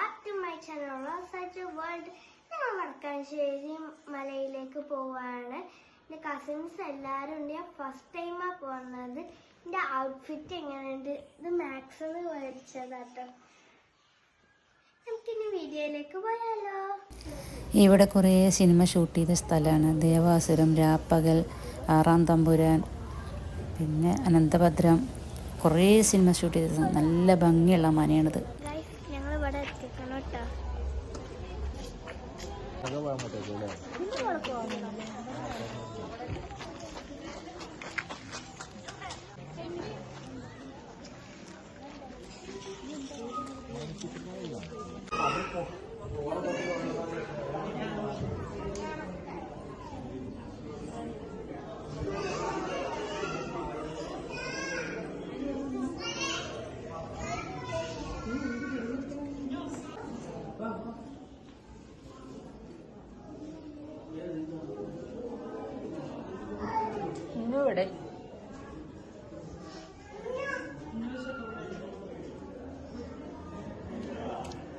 Back to my channel such world ഞങ്ങൾ വടക്കാശ്ശേരി മലയിലേക്ക് പോവാണ്. എന്റെ കസിൻസ് എല്ലാവരും ഉണ്ട്. ഞാൻ ഫസ്റ്റ് ടൈമാണ് പോകുന്നത്. എന്റെ ഔട്ട്ഫിറ്റ് എങ്ങനെയുണ്ട്? ഇത് മാക്സിന് മേടിച്ചതാട്ടോ. നമുക്കിനി വീഡിയോയിലേക്ക് പോയാലോ. ഇവിടെ കുറേ സിനിമ ഷൂട്ട് ചെയ്ത സ്ഥലമാണ്. ദേവാസുരം രാപ്പകൽ ആറാം തമ്പുരാൻ പിന്നെ അനന്തഭദ്രം. കുറേ സിനിമ ഷൂട്ട് ചെയ്തത് നല്ല ഭംഗിയുള്ള മനയാണിത് 你在外头得多累。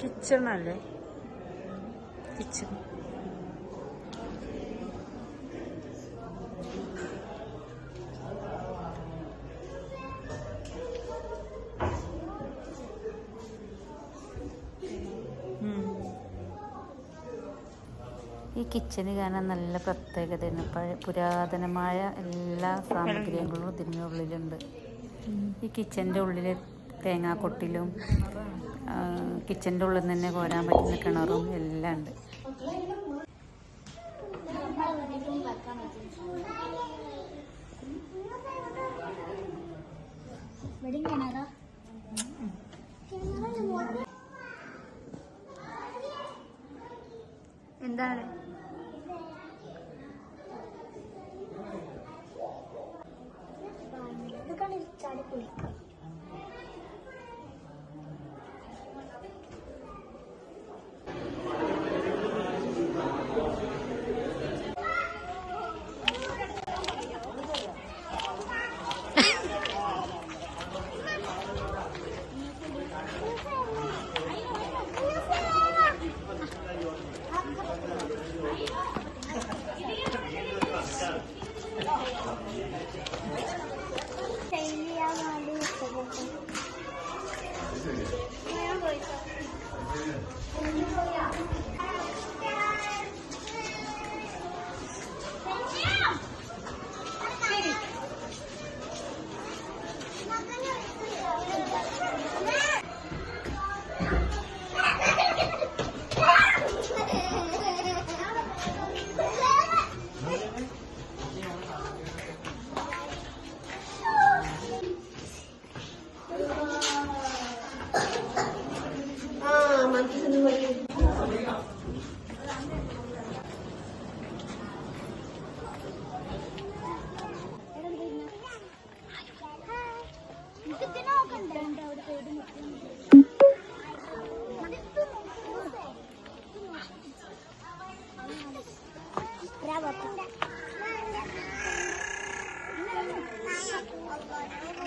കിച്ചൺ അല്ലേ? കിച്ചൺ. ഈ കിച്ചന് കാണാൻ നല്ല പ്രത്യേകതയാണ്. പഴയ പുരാതനമായ എല്ലാ സാമഗ്രികളും ഇതിനുള്ളിലുണ്ട്. ഈ കിച്ചന്റെ ഉള്ളിൽ തേങ്ങാക്കൊട്ടിലും കിച്ചന്റെ ഉള്ളിൽ തന്നെ കോരാൻ പറ്റുന്ന കിണറും എല്ലാം ഉണ്ട്. വെഡിങ് കിണറാ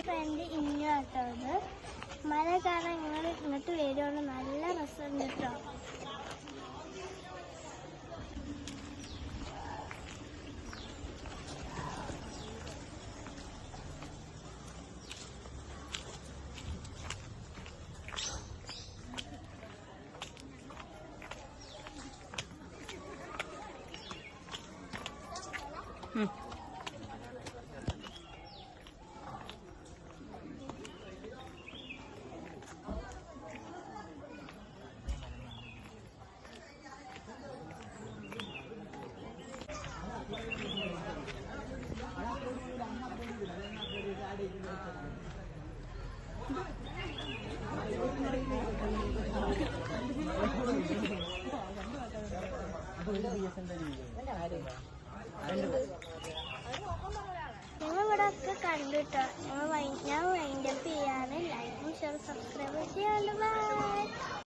ഫ്രണ്ട് ഇങ്ങോട്ടത് മഴ കാരണം ഞങ്ങൾ ഇങ്ങോട്ട് വരുവാണ്. നല്ല രസമുണ്ട് കേട്ടോ. ഞങ്ങൾ കണ്ടിട്ടോ ഞങ്ങൾ ഞാൻ വൈൻഡപ്പ് ചെയ്യാണ് ലൈക്കും ഷെയർ സബ്സ്ക്രൈബ് ചെയ്യാണ്ട് ബൈ.